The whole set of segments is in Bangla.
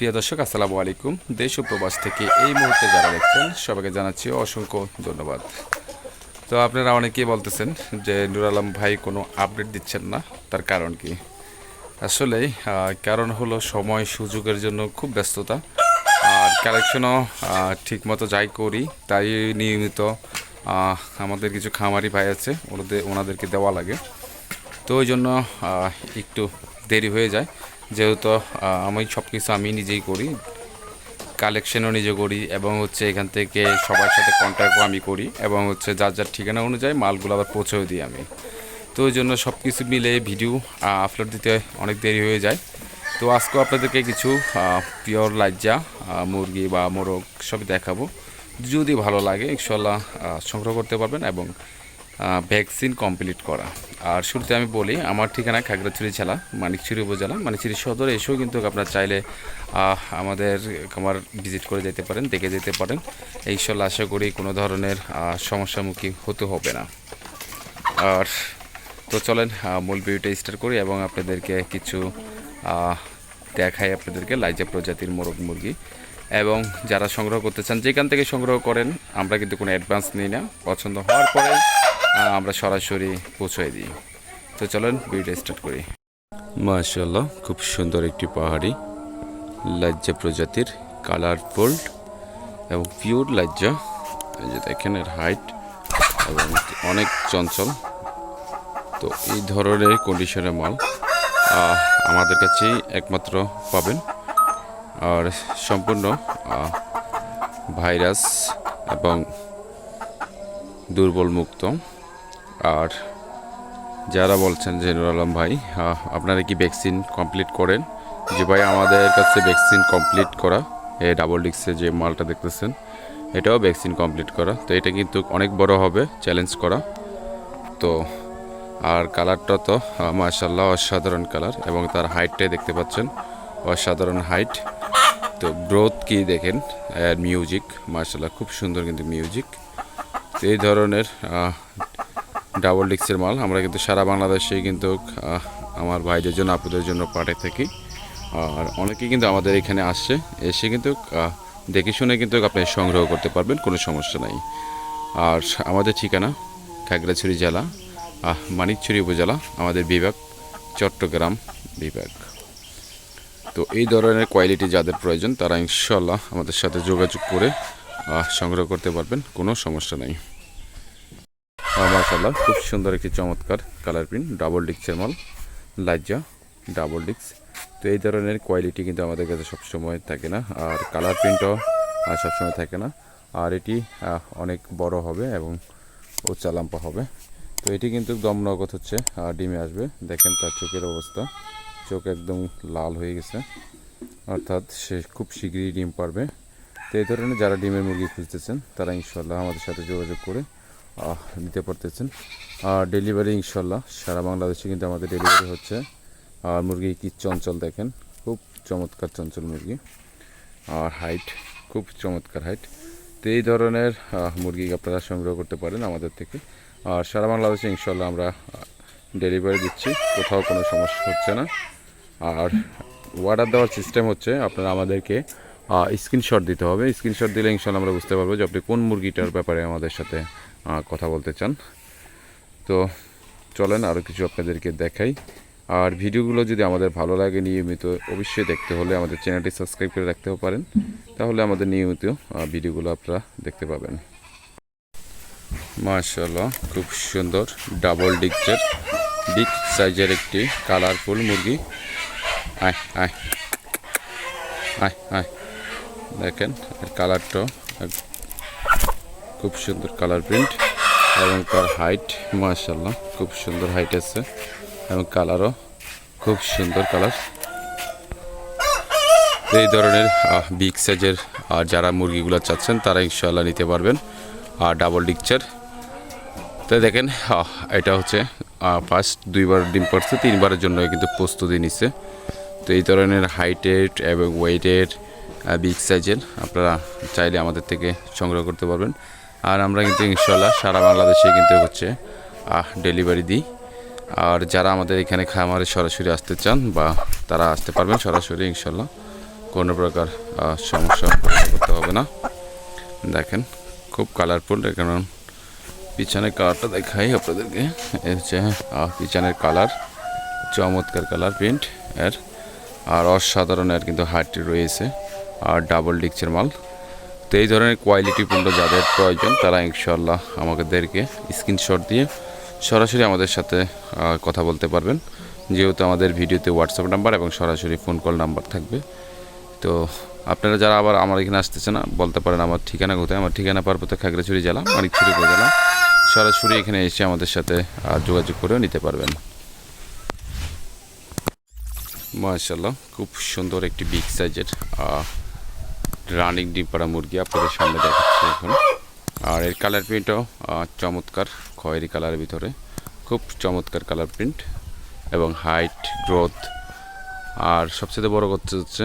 প্রিয় দর্শক, আসসালামু আলাইকুম। দেশ ও প্রবাস থেকে এই মুহূর্তে যারা দেখছেন, সবাইকে জানাচ্ছি অসংখ্য ধন্যবাদ। তো আপনারা অনেকেই বলতেছেন যে নুর আলম ভাই কোনো আপডেট দিচ্ছেন না, তার কারণ কি? আসলে কারণ হলো সময় সুযোগের জন্য খুব ব্যস্ততা। আর কালেকশনও ঠিক মতো যাই করি, তাই নিয়মিত আমাদের কিছু খামারি ভাই আছে, ওনাদের ওনাদেরকে দেওয়া লাগে। তো ওই জন্য একটু দেরি হয়ে যায়। যেহেতু আমি সব কিছু আমি নিজেই করি কালেকশনও নিজে করি এবং হচ্ছে এখান থেকে সবার সাথে কন্ট্যাক্টও আমি করি এবং হচ্ছে যার যার ঠিকানা অনুযায়ী মালগুলো আবার পৌঁছেও দিই আমি। তো ওই জন্য সব কিছু মিলে ভিডিও আপলোড দিতে অনেক দেরি হয়ে যায়। তো আজকেও আপনাদেরকে কিছু পিওর লাজ্জা মুরগি বা মোরগ সব দেখাবো। যদি ভালো লাগে ইনশাল্লাহ সংগ্রহ করতে পারবেন এবং ভ্যাকসিন কমপ্লিট করা। আর শুরুতে আমি বলি, আমার ঠিকানা খাগড়াছড়ি জেলা, মানিকছড়ি উপজেলা। মানিকছড়ি সদরে এসেও কিন্তু আপনারা চাইলে আমাদের আমার ভিজিট করে যেতে পারেন, দেখে যেতে পারেন। ইনশাল্লাহ আশা করি কোনো ধরনের সমস্যামুখী হতে হবে না। আর তো চলেন মূল ভিডিওটা স্টার্ট করি এবং আপনাদেরকে কিছু দেখাই আপনাদেরকে লাইজা প্রজাতির মোরগ মুরগি। এবং যারা সংগ্রহ করতে চান, যেখান থেকে সংগ্রহ করেন, আমরা কিন্তু কোনো অ্যাডভান্স নিই না। পছন্দ হওয়ার পরে আমরা সরাসরি পৌঁছে দিই। তো চলেন, ভিডিওটা স্টার্ট করি। মাশাল্লাহ খুব সুন্দর একটি পাহাড়ি, লাজ্জা প্রজাতির কালারফুল এবং পিওর লাজ্জা। এই যে দেখেন, এর হাইট এবং অনেক চঞ্চল। তো এই ধরনের কন্ডিশনের মাল আমাদের কাছেই একমাত্র পাবেন। আর সম্পূর্ণ ভাইরাস এবং দুর্বল মুক্ত। আর যারা বলছেন যে নুর আলম ভাই আপনারা কি ভ্যাকসিন কমপ্লিট করেন? যে ভাই, আমাদের কাছে ভ্যাকসিন কমপ্লিট করা, এই ডাবল ডিক্সে যে মালটা দেখতেছেন, এটাও ভ্যাকসিন কমপ্লিট করা। তো এটা কিন্তু অনেক বড় হবে চ্যালেঞ্জ করা। তো আর কালারটা তো মাশাল্লাহ অসাধারণ কালার এবং তার হাইটটাই দেখতে পাচ্ছেন, অসাধারণ হাইট তো গ্রোথ কি দেখেন মিউজিক মাশাল্লাহ খুব সুন্দর কিন্তু মিউজিক তো এই ধরনের ডাবল ডিক্সের মাল। আমরা কিন্তু সারা বাংলাদেশেই কিন্তু আমার ভাইদের জন্য আপনাদের জন্য পাঠিয়ে থাকি। আর অনেকেই কিন্তু আমাদের এখানে আসছে, এসে কিন্তু দেখে শুনে কিন্তু আপনি সংগ্রহ করতে পারবেন, কোনো সমস্যা নাই। আর আমাদের ঠিকানা খাগড়াছড়ি জেলা মানিকছড়ি উপজেলা, আমাদের বিভাগ, চট্টগ্রাম বিভাগ। তো এই ধরনের কোয়ালিটি যাদের প্রয়োজন, তারা ইনশাল্লাহ আমাদের সাথে যোগাযোগ করে সংগ্রহ করতে পারবেন, কোনো সমস্যা নাই। মাশাল্লাহ খুব সুন্দর একটি চমৎকার কালার প্রিন্ট ডাবল ডিক্সের মাল, লাজ্জা ডাবল ডিক্স তো এই ধরনের কোয়ালিটি কিন্তু আমাদের কাছে সবসময় থাকে না, আর কালার প্রিন্টও সবসময় থাকে না। আর এটি অনেক বড় হবে এবং উচ্চা লাম্পা হবে। তো এটি কিন্তু দম নগদ হচ্ছে, আর ডিমে আসবে। দেখেন তার চোখের অবস্থা। চোখ একদম লাল হয়ে গেছে। অর্থাৎ সে খুব শীঘ্রই ডিম পারবে। তো এই ধরনের যারা ডিমের মুরগি খুঁজতেছেন, তারা ইনশাল্লাহ আমাদের সাথে যোগাযোগ করে নিতে পারতেছেন। আর ডেলিভারি ইনশাল্লাহ সারা বাংলাদেশে কিন্তু আমাদের ডেলিভারি হচ্ছে। আর মুরগি কি চঞ্চল দেখেন, খুব চমৎকার চঞ্চল মুরগি। আর হাইট খুব চমৎকার হাইট তো এই ধরনের মুরগি আপনারা সংগ্রহ করতে পারেন আমাদের থেকে। আর সারা বাংলাদেশে ইনশাল্লাহ আমরা ডেলিভারি দিচ্ছি, কোথাও কোনো সমস্যা হচ্ছে না। আর অর্ডার দেওয়ার সিস্টেম হচ্ছে, আপনারা আমাদেরকে স্ক্রিনশট দিতে হবে। স্ক্রিনশট দিলে ইনশাল্লাহ আমরা বুঝতে পারব যে আপনি কোন মুরগিটার ব্যাপারে আমাদের সাথে কথা বলতে চান। তো চলেন আরও কিছু আপনাদেরকে দেখাই। আর ভিডিওগুলো যদি আমাদের ভালো লাগে নিয়মিত, অবশ্যই দেখতে হলে আমাদের চ্যানেলটি সাবস্ক্রাইব করে রাখতেও পারেন। তাহলে আমাদের নিয়মিত ভিডিওগুলো আপনারা দেখতে পাবেন। মাশাল্লাহ খুব সুন্দর ডাবল ডিকচার বিগ সাইজের একটি কালারফুল মুরগি। আয় আয় আয় আয় দেখেন এক- খুব সুন্দর কালার প্রিন্ট এবং তার হাইট মাশাল্লাহ খুব সুন্দর হাইট আছে এবং কালারও খুব সুন্দর কালার। এই ধরনের বিগ সাইজের আর যারা মুরগিগুলো চাচ্ছেন, তারা ইনশাল্লাহ নিতে পারবেন আর ডাবল ডিকচার তো দেখেন এটা হচ্ছে ফার্স্ট দুইবার ডিম পারছে, তিনবারের জন্য কিন্তু প্রস্তুতি নিচ্ছে তো এই ধরনের হাইটের এবং ওয়েটের বিগ সাইজের আপনারা চাইলে আমাদের থেকে সংগ্রহ করতে পারবেন। আর আমরা কিন্তু ইনশাল্লাহ সারা বাংলাদেশে কিন্তু হচ্ছে, আহ ডেলিভারি দিই। আর যারা আমাদের এখানে খামারে সরাসরি আসতে চান বা তারা আসতে পারবেন সরাসরি ইনশাল্লাহ কোনো প্রকার সমস্যা করতে হবে না। দেখেন, খুব কালারফুল কারণ পিছনের কালারটা দেখাই আপনাদেরকে। হচ্ছে পিছনের কালার চমৎকার কালার প্রিন্ট এর। আর অসাধারণ এর কিন্তু হাইটটি রয়েছে, আর ডাবল ডিক্সের মাল। তো এই ধরনের কোয়ালিটিপূর্ণ যাদের প্রয়োজন, তারা ইনশাল্লাহ আমাদেরকে স্ক্রিনশট দিয়ে সরাসরি আমাদের সাথে কথা বলতে পারবেন। যেহেতু আমাদের ভিডিওতে হোয়াটসঅ্যাপ নাম্বার এবং সরাসরি ফোন কল নাম্বার থাকবে। তো আপনারা যারা আবার আমার এখানে আসতেছে না, বলতে পারেন আমার ঠিকানা কোথায়। আমার ঠিকানা পার্বত্য খাগড়াছড়ি জেলা, মানিকছড়ি উপজেলা। সরাসরি এখানে এসে আমাদের সাথে যোগাযোগ করেও নিতে পারবেন। মাশাল্লাহ খুব সুন্দর একটি বিগ সাইজের রানিং ডিম পাড়া মুরগি আপনাদের সামনে দেখাচ্ছি এখন। আর এর কালার প্রিন্টও চমৎকার খয়েরি কালারের ভিতরে। খুব চমৎকার কালার প্রিন্ট এবং হাইট গ্রোথ আর সবচেয়ে বড় কথা হচ্ছে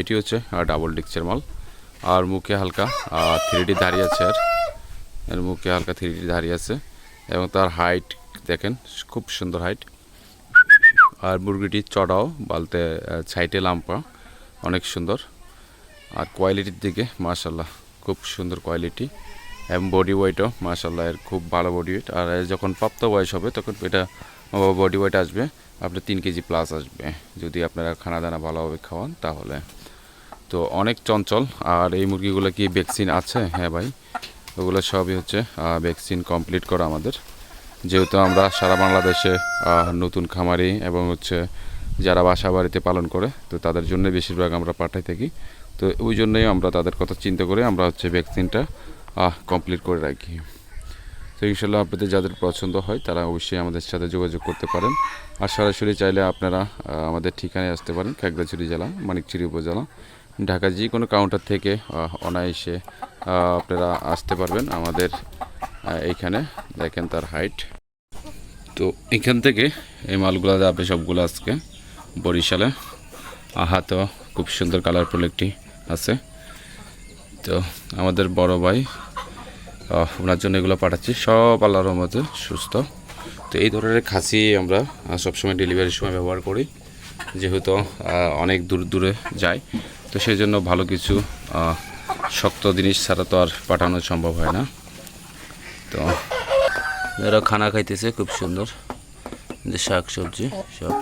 এটি হচ্ছে ডাবল ডিক্সের মাল। আর মুখে হালকা থ্রি ডি দাঁড়িয়ে আছে আর এর মুখে হালকা থ্রি ডি দাঁড়িয়ে আছে। এবং তার হাইট দেখেন, খুব সুন্দর হাইট আর মুরগিটি চড়াও, বলতে সাইটে লাম্পা, অনেক সুন্দর। আর কোয়ালিটির দিকে মাশাল্লাহ খুব সুন্দর কোয়ালিটি এবং বডি ওয়েটও মাশাল্লাহ এর খুব ভালো বডি ওয়েট আর যখন প্রাপ্ত বয়স হবে, তখন এটা বডি ওয়েট আসবে, আপনার তিন কেজি প্লাস আসবে। যদি আপনারা খানা দানা ভালোভাবে খাওয়ান, তাহলে। তো অনেক চঞ্চল। আর এই মুরগিগুলো কি ভ্যাকসিন আছে? হ্যাঁ ভাই, ওগুলো সবই হচ্ছে ভ্যাকসিন কমপ্লিট করা আমাদের। যেহেতু আমরা সারা বাংলাদেশে নতুন খামারি এবং হচ্ছে যারা বাসা বাড়িতে পালন করে, তো তাদের জন্য বেশিরভাগ আমরা পাঠাই থাকি। তো ওই জন্যই আমরা তাদের কথা চিন্তা করে আমরা হচ্ছে ভ্যাকসিনটা কমপ্লিট করে রাখি। তো ইনশাল্লাহ আপনাদের যাদের পছন্দ হয় তারা অবশ্যই আমাদের সাথে যোগাযোগ করতে পারেন। আর সরাসরি চাইলে আপনারা আমাদের ঠিকানায় আসতে পারেন খাগড়াছড়ি জেলা মানিকচুরি উপজেলা। ঢাকা যে কোনো কাউন্টার থেকে অনায়াসে আপনারা আসতে পারবেন আমাদের আহ, এইখানে দেখেন তার হাইট তো এখান থেকে এই মালগুলো যাবে সবগুলো আজকে বরিশালে আহাতেও খুব সুন্দর কালারফুল একটি আছে। তো আমাদের বড় ভাই ওনার জন্য এগুলো পাঠাচ্ছি। সব আল্লাহর রহমতে সুস্থ। তো এই ধরনের খাসি আমরা সবসময় ডেলিভারির সময় ব্যবহার করি। যেহেতু অনেক দূর দূরে যায়। তো সেই জন্য ভালো কিছু শক্ত জিনিস ছাড়া তো আর পাঠানো সম্ভব হয় না। তো এরা খানা খাইতেছে, খুব সুন্দর। যে শাক সবজি, সব।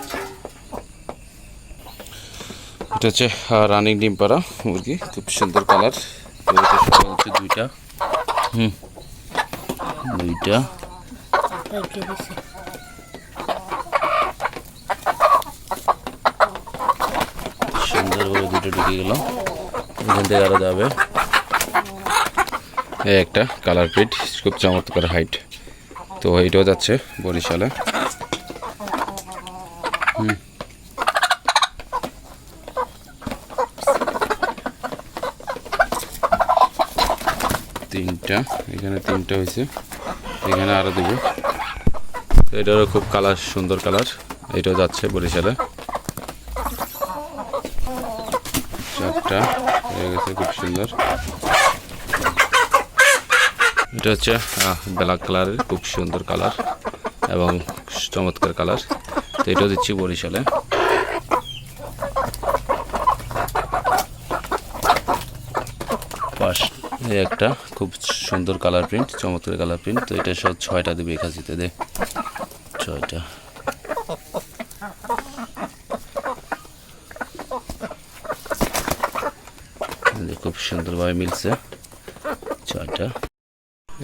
এটা হচ্ছে রানিং ডিম পাড়া, মুরগি, খুব সুন্দর কালার। হচ্ছে দুইটা। হুম। দুইটা। সুন্দরভাবে দুটো ঢুকে গেল এখান থেকে আরও যাবে। এই একটা কালার প্রিন্ট খুব চমৎকার হাইট। তো এইটাও যাচ্ছে বরিশালে। হুম। এখানে তিনটা হয়েছে, এখানে আরও দেবো এটারও খুব কালার, সুন্দর কালার। এটাও যাচ্ছে বরিশালে। চারটা, হয়ে গেছে খুব সুন্দর। এটা হচ্ছে ব্ল্যাক কালারের, খুব সুন্দর কালার এবং চমৎকার কালার। তো এটাও দিচ্ছি বরিশালে। এই একটা খুব সুন্দর কালার প্রিন্ট চমৎকার কালার প্রিন্ট তো এটা সব ছয়টা দেবে খাসিতে দে। ছয়টা। খুব সুন্দরভাবে মিলছে। ছয়টা।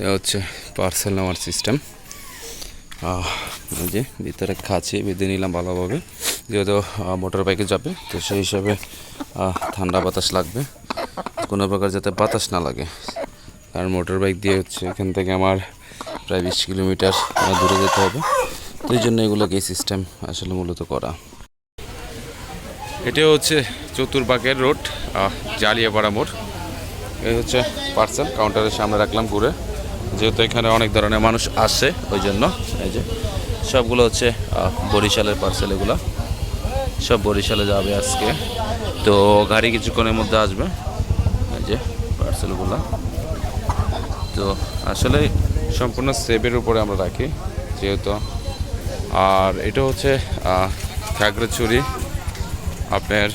এ হচ্ছে পার্সেল নেওয়ার সিস্টেম যে, ভিতরে খাচ্ছি বেঁধে নিলাম ভালোভাবে। যেহেতু মোটর বাইকে যাবে, তো সেই হিসাবে ঠান্ডা বাতাস লাগবে। কোনো প্রকার যাতে বাতাস না লাগে। কারণ মোটর বাইক দিয়ে হচ্ছে এখান থেকে আমার প্রায় বিশ কিলোমিটার দূরে যেতে হবে। তো এই জন্য এগুলোকে এই সিস্টেম আসলে মূলত করা। এটা হচ্ছে চতুর্বাগের রোড জালিয়াপাড়া মোড়। এই হচ্ছে পার্সেল কাউন্টারের সামনে রাখলাম ঘুরে। যেহেতু এখানে অনেক ধরনের মানুষ আসে, ওই জন্য এই যে সবগুলো হচ্ছে বরিশালের পার্সেল এগুলো। সব বরিশালে যাবে আজকে। তো গাড়ি কিছুক্ষণের মধ্যে আসবে। পার্সেলগুলো তো আসলে সম্পূর্ণ সেভের উপরে আমরা রাখি, যেহেতু। আর এটা হচ্ছে খাগড়াছড়ি আপনার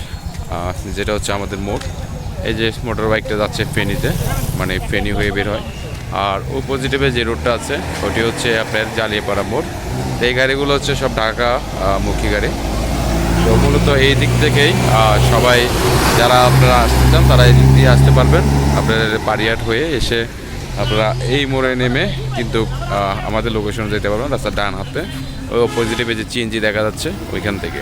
যেটা হচ্ছে আমাদের মোড়। এই যে মোটর বাইকটা যাচ্ছে ফেনীতে মানে ফেনী হয়ে বের হয়। আর পজিটিভে যে রোডটা আছে, ওটি হচ্ছে আপনার জালিয়াপাড়া মোড়। তো এই গাড়িগুলো হচ্ছে সব ঢাকা মুখী গাড়ি। তো মূলত এই দিক থেকেই সবাই যারা আপনারা আসতে চান, তারা এই দিক দিয়ে আসতে পারবেন। আপনাদের বাড়িয়াট হয়ে এসে আপনারা এই মোড়ে নেমে কিন্তু আমাদের লোকেশনে যেতে পারবেন রাস্তার ডান হাতে। ওই অপোজিটে যে চিনজি দেখা যাচ্ছে, ওইখান থেকে।